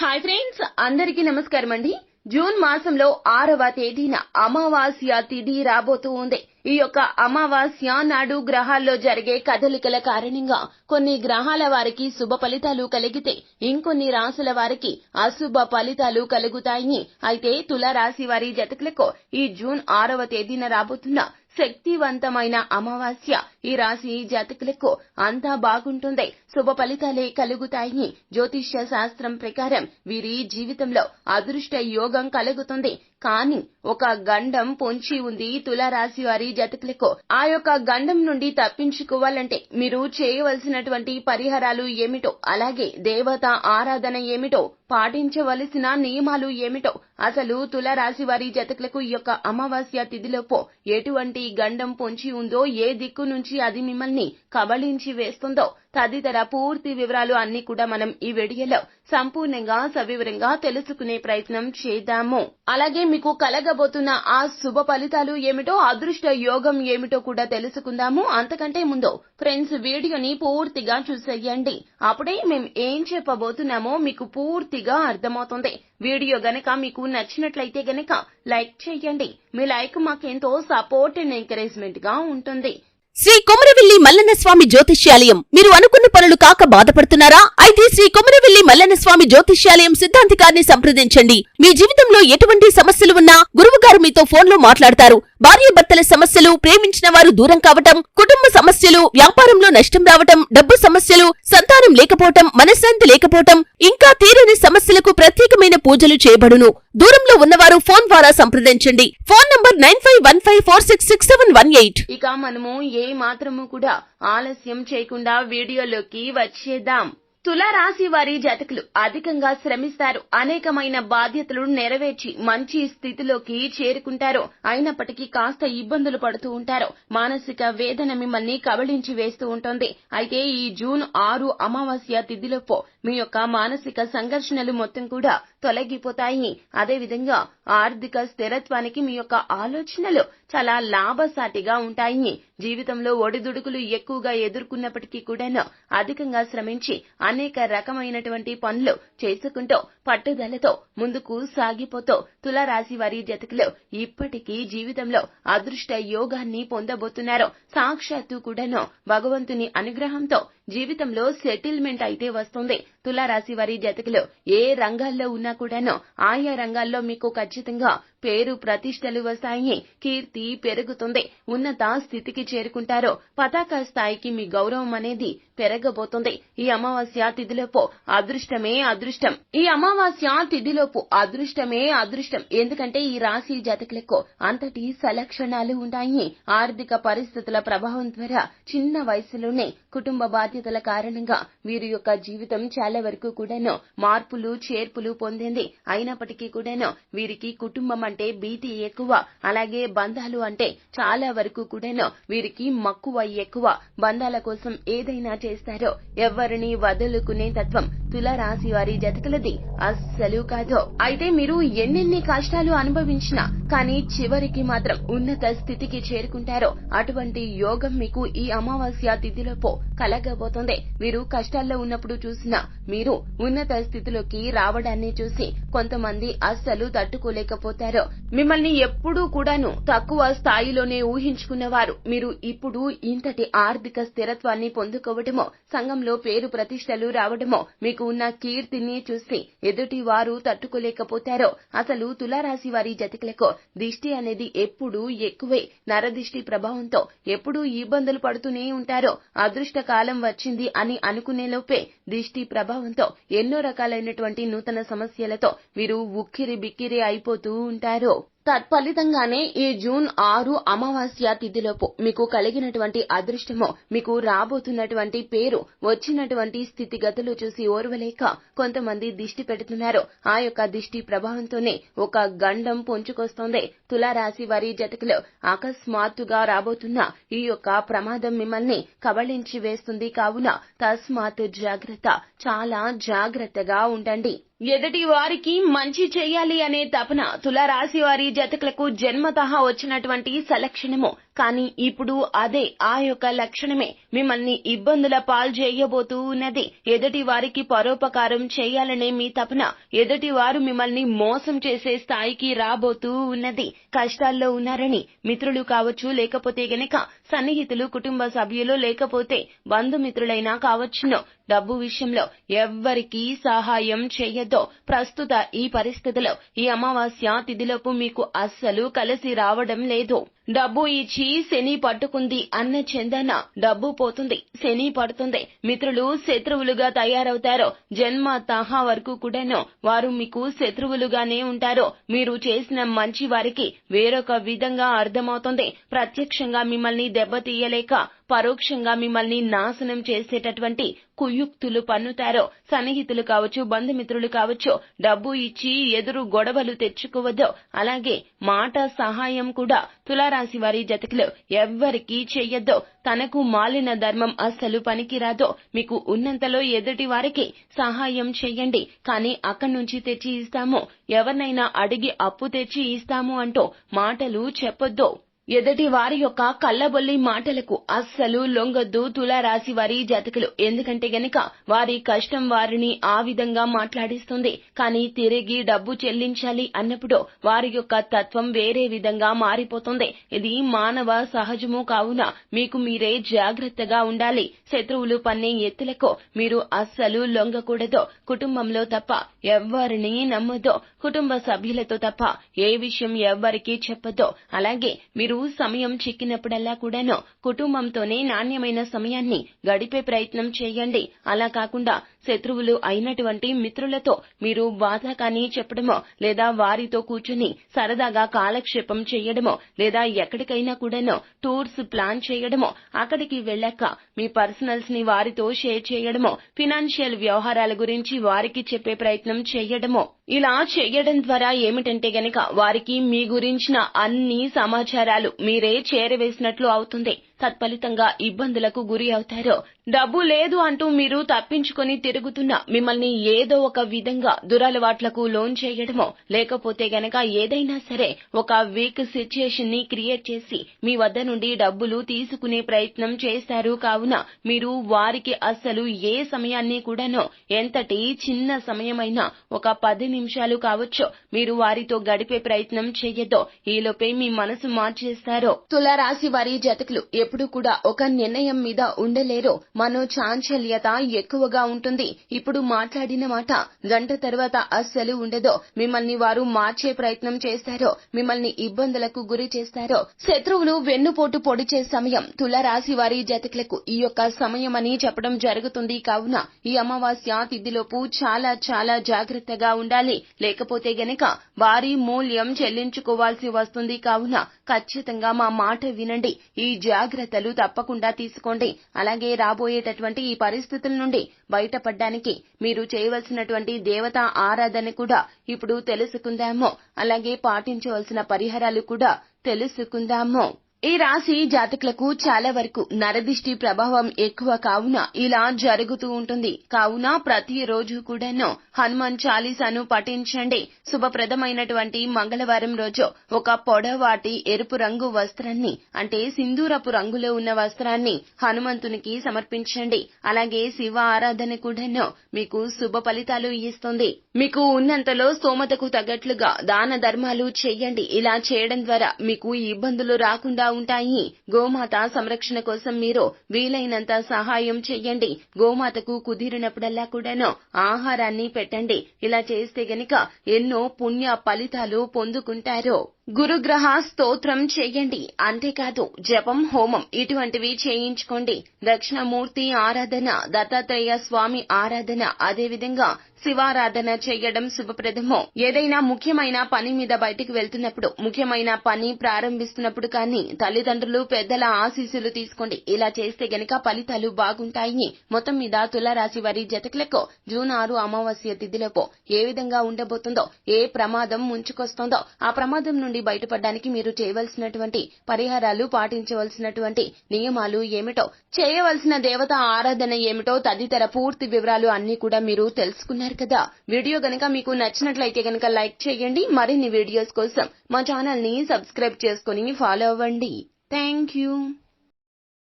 Hi friends అందరికీ నమస్కారం అండి. జూన్ మాసంలో ఆరవ తేదీన అమావాస్య తిథి రాబోతూ ఉంది. ఈ యొక్క అమావాస్య నాడు గ్రహాల్లో జరిగే కదలికల కారణంగా కొన్ని గ్రహాల వారికి శుభ ఫలితాలు కలిగితే ఇంకొన్ని రాసుల వారికి అశుభ ఫలితాలు కలుగుతాయి. అయితే తుల రాశి వారి జతకులకు ఈ జూన్ ఆరవ తేదీన రాబోతున్న శక్తివంతమైన అమావాస్య ఈ రాశి జాతకులకు అంతా బాగుంటుంది. శుభ ఫలితాలే కలుగుతాయి. జ్యోతిష్య శాస్త్రం ప్రకారం వీరి జీవితంలో అదృష్ట యోగం కలుగుతుంది. కానీ ఒక గండం పొంచి ఉంది తులారాశి వారి జతకులకు. ఆ యొక్క గండం నుండి తప్పించుకోవాలంటే మీరు చేయవలసినటువంటి పరిహారాలు ఏమిటో అలాగే దేవత ఆరాధన ఏమిటో పాటించవలసిన నియమాలు ఏమిటో అసలు తులారాశి వారి జతకులకు ఈ యొక్క అమావాస్య తిథిలోపో ఎటువంటి గండం పొంచి ఉందో ఏ దిక్కు నుంచి అది మిమ్మల్ని కబళించి వేస్తుందో తదితర పూర్తి వివరాలు అన్ని కూడా మనం ఈ వీడియోలో సంపూర్ణంగా సవివరంగా తెలుసుకునే ప్రయత్నం చేద్దాము. అలాగే మీకు కలగబోతున్న ఆ శుభ ఫలితాలు ఏమిటో అదృష్ట యోగం ఏమిటో కూడా తెలుసుకుందాము. అంతకంటే ముందు ఫ్రెండ్స్ వీడియోని పూర్తిగా చూసేయండి. అప్పుడే మేము ఏం చెప్పబోతున్నామో మీకు పూర్తిగా అర్థమవుతుంది. వీడియో గనక మీకు నచ్చినట్లయితే గనక లైక్ చేయండి. మీ లైక్ మాకెంతో సపోర్ట్ అండ్ ఎంకరేజ్మెంట్గా ఉంటుంది. శ్రీ కొమరవెల్లి మల్లన్న స్వామి జ్యోతిష్యాలయం. మీరు అనుకున్న పనులు కాక బాధపడుతున్నారా? అయితే శ్రీ కొమరవెల్లి మల్లన్న స్వామి జ్యోతిష్యాలయం సిద్ధాంతికారిని సంప్రదించండి. మీ జీవితంలో ఎటువంటి సమస్యలు ఉన్నా గురువుగారు మీతో ఫోన్లో మాట్లాడతారు. భార్యాభర్తల సమస్యలు ప్రేమించిన వారు దూరం కావటం కుటుంబ సమస్యలు వ్యాపారంలో నష్టం రావటం డబ్బు సమస్యలు సంతానం లేకపోవటం మనశ్శాంతి లేకపోవటం ఇంకా తీరని సమస్యలకు ప్రత్యేకమైన పూజలు చేయబడును. దూరంలో ఉన్నవారు ఫోన్ ద్వారా సంప్రదించండి. Phone number nine five one five four six six seven one eight. ఇక మనము ఏ మాత్రము కూడా ఆలస్యం చేయకుండా వీడియోలోకి వచ్చేద్దాం. తులారాశి వారి జాతకులు అధికంగా శ్రమిస్తారు. అనేకమైన బాధ్యతలు నెరవేర్చి మంచి స్థితిలోకి చేరుకుంటారు. అయినప్పటికీ కాస్త ఇబ్బందులు పడుతూ ఉంటారు. మానసిక వేదన మిమ్మల్ని కబళించి వేస్తూ ఉంటుంది. అయితే ఈ జూన్ ఆరు అమావాస్య తిథిలోపు మీ యొక్క మానసిక సంఘర్షణలు మొత్తం కూడా తొలగిపోతాయి. అదేవిధంగా ఆర్థిక స్థిరత్వానికి మీ యొక్క ఆలోచనలు చాలా లాభసాటిగా ఉంటాయి. జీవితంలో ఒడిదుడుకులు ఎక్కువగా ఎదుర్కొన్నప్పటికీ కూడాను అధికంగా శ్రమించి అనేక రకమైనటువంటి పనులు చేసుకుంటూ పట్టుదలతో ముందుకు సాగిపోతూ తులరాశి వారి జతకులు ఇప్పటికీ జీవితంలో అదృష్ట యోగాన్ని పొందబోతున్నారు. సాక్షాత్తు కూడాను భగవంతుని అనుగ్రహంతో జీవితంలో సెటిల్మెంట్ అయితే వస్తుంది. తులారాశి వారి జతకులు ఏ రంగాల్లో ఉన్నా కూడాను ఆయా రంగాల్లో మీకు ఖచ్చితంగా పేరు ప్రతిష్టలు వస్తాయి. కీర్తి పెరుగుతుంది. ఉన్నత స్థితికి చేరుకుంటారు. పతాక స్థాయికి మీ గౌరవం అనేది పెరగబోతుంది. ఈ అమావాస్య తిథిలోపు అదృష్టమే అదృష్టం. ఈ అమావాస్య తిథిలోపు అదృష్టమే అదృష్టం. ఎందుకంటే ఈ రాశి జాతకులకు అంతటి సలక్షణాలు ఉంటాయి. ఆర్థిక పరిస్థితుల ప్రభావం ద్వారా చిన్న వయసులోనే కుటుంబ బాధ్యతల కారణంగా వీరి యొక్క జీవితం చాలా వరకు కూడాను మార్పులు చేర్పులు పొందింది. అయినప్పటికీ కూడాను వీరికి కుటుంబం అంటే భీతి ఎక్కువ. అలాగే బంధాలు అంటే చాలా వరకు కూడాను వీరికి మక్కువ ఎక్కువ. బంధాల కోసం ఏదైనా చేస్తారో ఎవరిని వదులుకునే తత్వం తులరాశి వారి జతకలది. అస్సలు కాదు. అయితే మీరు ఎన్నెన్ని కష్టాలు అనుభవించినా కానీ చివరికి మాత్రం ఉన్నత స్థితికి చేరుకుంటారో అటువంటి యోగం మీకు ఈ అమావాస్య తిథిలోపు కలగబోతుంది. మీరు కష్టాల్లో ఉన్నప్పుడు చూసినా మీరు ఉన్నత స్థితిలోకి రావడాన్ని చూసి కొంతమంది అస్సలు తట్టుకోలేకపోతారో. మిమ్మల్ని ఎప్పుడూ కూడాను తక్కువ స్థాయిలోనే ఊహించుకున్నవారు. మీరు ఇప్పుడు ఇంతటి ఆర్థిక స్థిరత్వాన్ని పొందుకోవటమో సంఘంలో పేరు ప్రతిష్టలు రావడమో మీకు ఉన్న కీర్తిని చూసి ఎదుటి వారు తట్టుకోలేకపోతారో అసలు తులారాశి వారి జతికలకు దిష్టి అనేది ఎప్పుడూ ఎక్కువే. నరదిష్టి ప్రభావంతో ఎప్పుడూ ఇబ్బందులు పడుతూనే ఉంటారో అదృష్ట కాలం వచ్చింది అని అనుకునే లోపే దిష్టి ప్రభావంతో ఎన్నో రకాలైనటువంటి నూతన సమస్యలతో వీరు ఉక్కిరి బిక్కిరి అయిపోతూ ఉంటారు. తత్ఫలితంగానే ఈ జూన్ ఆరు అమావాస్య తిథిలోపు మీకు కలిగినటువంటి అదృష్టము మీకు రాబోతున్నటువంటి పేరు వచ్చినటువంటి స్థితిగతులు చూసి ఓర్వలేక కొంతమంది దిష్టి పెడుతున్నారు. ఆ యొక్క దిష్టి ప్రభావంతోనే ఒక గండం పొంచుకొస్తోంది తులారాశి వారి జతకులు అకస్మాత్తుగా రాబోతున్న ఈ యొక్క ప్రమాదం మిమ్మల్ని కబళించి వేస్తుంది. కావున తస్మాత్ జాగ్రత్త చాలా జాగ్రత్తగా ఉండండి. ఎదుటి వారికి మంచి చేయాలి అనే తపన తులారాశి వారి జతకులకు జన్మతహా వచ్చినటువంటి సలక్షణము. కానీ ఇప్పుడు అదే ఆ యొక్క లక్షణమే మిమ్మల్ని ఇబ్బందుల పాలు చేయబోతూ ఉన్నది ఎదుటి వారికి పరోపకారం చేయాలనే మీ తపన ఎదుటి వారు మిమ్మల్ని మోసం చేసే స్థాయికి రాబోతూ ఉన్నది కష్టాల్లో ఉన్నారని మిత్రులు కావచ్చు లేకపోతే గనక సన్నిహితులు కుటుంబ సభ్యులు లేకపోతే బంధుమిత్రులైనా కావచ్చును. డబ్బు విషయంలో ఎవ్వరికీ సహాయం చేయొద్దు ప్రస్తుత ఈ పరిస్థితిలో ఈ అమావాస్య తిథిలోపు మీకు అస్సలు కలిసి రావడం లేదు. డబ్బు ఇచ్చి శని పట్టుకుంది అన్న చందన డబ్బు పోతుంది శని పడుతుంది. మిత్రులు శత్రువులుగా తయారవుతారు. జన్మ తహా వరకు కూడాను వారు మీకు శత్రువులుగానే ఉంటారు. మీరు చేసిన మంచి వారికి వేరొక విధంగా అర్థమవుతుంది. ప్రత్యక్షంగా మిమ్మల్ని దెబ్బతీయలేక పరోక్షంగా మిమ్మల్ని నాశనం చేసేటటువంటి కుయుక్తులు పన్నుతారో సన్నిహితులు కావచ్చు బంధుమిత్రులు కావచ్చు డబ్బు ఇచ్చి ఎదురు గొడవలు తెచ్చుకోవద్దో అలాగే మాట సహాయం కూడా తులారాశి వారి జతకులు ఎవ్వరికీ చెయ్యొద్దో తనకు మాలిన ధర్మం అస్సలు పనికిరాదో మీకు ఉన్నంతలో ఎదుటి వారికి సహాయం చెయ్యండి. కానీ అక్కడి నుంచి తెచ్చి ఇస్తాము. ఎవరినైనా అడిగి అప్పు తెచ్చి ఇస్తాము అంటూ మాటలు చెప్పొద్దు. ఎదుటి వారి యొక్క కళ్ళబొల్లి మాటలకు అస్సలు లొంగొద్దు తులారాశి వారి జాతకులు. ఎందుకంటే గనక వారి కష్టం వారిని ఆ విధంగా మాట్లాడిస్తుంది. కానీ తిరిగి డబ్బు చెల్లించాలి అన్నప్పుడు వారి యొక్క తత్వం వేరే విధంగా మారిపోతుంది. ఇది మానవ సహజము కావున మీకు మీరే జాగ్రత్తగా ఉండాలి. శత్రువులు పన్నే ఎత్తులకు మీరు అస్సలు లొంగకూడదు. కుటుంబంలో తప్ప ఎవ్వరిని నమ్మొద్దు. కుటుంబ సభ్యులతో తప్ప ఏ విషయం ఎవ్వరికీ చెప్పొద్దు. అలాగే మీరు సమయం చిక్కినప్పుడల్లా కూడాను కుటుంబంతోనే నాణ్యమైన సమయాన్ని గడిపే ప్రయత్నం చేయండి. అలా కాకుండా శత్రువులు అయినటువంటి మిత్రులతో మీరు బాధాకాని చెప్పడమో లేదా వారితో కూర్చుని సరదాగా కాలక్షేపం చేయడమో లేదా ఎక్కడికైనా కూడాను టూర్స్ ప్లాన్ చేయడమో అక్కడికి వెళ్ళాక మీ పర్సనల్స్ని వారితో షేర్ చేయడమో ఫినాన్షియల్ వ్యవహారాల గురించి వారికి చెప్పే ప్రయత్నం చేయడమో. ఇలా చేయడం ద్వారా ఏమిటంటే గనక వారికి మీ గురించిన అన్ని సమాచారాలు మీరే చేరవేసినట్లు అవుతుంది. తత్ఫలితంగా ఇబ్బందులకు గురి అవుతారో. డబ్బు లేదు అంటూ మీరు తప్పించుకొని తిరుగుతున్న మిమ్మల్ని ఏదో ఒక విధంగా దురలవాట్లకు లోన్ చేయడమో. లేకపోతే గనక ఏదైనా సరే ఒక వీక్ సిచ్యుయేషన్ని క్రియేట్ చేసి మీ వద్ద నుండి డబ్బులు తీసుకునే ప్రయత్నం చేస్తారు కావున మీరు వారికి అస్సలు ఏ సమయాన్ని కూడాను ఎంతటి చిన్న సమయమైనా ఒక పది నిమిషాలు కావచ్చు మీరు వారితో గడిపే ప్రయత్నం చేయదో ఈలోపే మీ మనసు మార్చేస్తారో. తులారాశి వారి జతకులు ఎప్పుడు కూడా ఒక నిర్ణయం మీద ఉండలేరు. మనో చాంచల్యత ఎక్కువగా ఉంటుంది. ఇప్పుడు మాట్లాడిన మాట గంట తర్వాత అస్సలు ఉండదు. మిమ్మల్ని వారు మార్చే ప్రయత్నం చేస్తారో. మిమ్మల్ని ఇబ్బందులకు గురి చేస్తారో. శత్రువులు వెన్నుపోటు పొడిచే సమయం. తులారాశి వారి జతకులకు ఈ యొక్క సమయం అని చెప్పడం జరుగుతుంది. కావున ఈ అమావాస్య తిథిలోపు చాలా చాలా జాగ్రత్తగా ఉండాలి. లేకపోతే గనక వారి మూల్యం చెల్లించుకోవాల్సి వస్తుంది. కావున ఖచ్చితంగా మా మాట వినండి. ఈ జాగ్రత్త జాగ్రత్తలు తప్పకుండా తీసుకోండి. అలాగే రాబోయేటటువంటి ఈ పరిస్థితుల నుండి బయటపడడానికి మీరు చేయవలసినటువంటి దేవతా ఆరాధన కూడా ఇప్పుడు తెలుసుకుందాము. అలాగే పాటించవలసిన పరిహారాలు కూడా తెలుసుకుందాము. ఈ రాశి జాతకులకు చాలా వరకు నరదిష్టి ప్రభావం ఎక్కువ కావున ఇలా జరుగుతూ ఉంటుంది. కావున ప్రతి రోజు కూడాను హనుమాన్ చాలీసాను పఠించండి. శుభప్రదమైనటువంటి మంగళవారం రోజు ఒక పొడవాటి ఎరుపు రంగు వస్త్రాన్ని అంటే సింధూరపు రంగులో ఉన్న వస్త్రాన్ని హనుమంతునికి సమర్పించండి. అలాగే శివ ఆరాధన కూడాను మీకు శుభ ఫలితాలు ఇస్తుంది. మీకు ఉన్నంతలో స్తోమతకు తగ్గట్లుగా దాన ధర్మాలు చేయండి. ఇలా చేయడం ద్వారా మీకు ఇబ్బందులు రాకుండా ఉంటాయి. గోమాత సంరక్షణ కోసం మీరు వీలైనంత సహాయం చెయ్యండి. గోమాతకు కుదిరినప్పుడల్లా కూడాను ఆహారాన్ని పెట్టండి. ఇలా చేస్తే గనుక ఎన్నో పుణ్య ఫలితాలు పొందుకుంటారు. గురుగ్రహ స్తోత్రం చేయండి అంతేకాదు జపం హోమం ఇటువంటివి చేయించుకోండి. దక్షిణమూర్తి ఆరాధన దత్తాత్రేయ స్వామి ఆరాధన అదేవిధంగా శివారాధన చేయడం శుభప్రదము. ఏదైనా ముఖ్యమైన పని మీద బయటకు వెళ్తున్నప్పుడు ముఖ్యమైన పని ప్రారంభిస్తున్నప్పుడు కానీ తల్లిదండ్రులు పెద్దల ఆశీస్సులు తీసుకోండి. ఇలా చేస్తే గనక ఫలితాలు బాగుంటాయి. మొత్తం మీద తులారాశి వారి జతకులకు జూన్ ఆరు అమావాస్య తిథిలోపు ఏ విధంగా ఉండబోతుందో ఏ ప్రమాదం ముంచుకొస్తుందో ఆ ప్రమాదం నుండి బయటపడడానికి మీరు చేయవలసినటువంటి పరిహారాలు పాటించవలసినటువంటి నియమాలు ఏమిటో చేయవలసిన దేవత ఆరాధన ఏమిటో తదితర పూర్తి వివరాలు అన్ని కూడా మీరు తెలుసుకున్నారు కదా. వీడియో గనక మీకు నచ్చినట్లయితే గనక లైక్ చేయండి. మరిన్ని వీడియోస్ కోసం మా ఛానల్ని సబ్స్క్రైబ్ చేసుకుని ఫాలో అవ్వండి. Thank you.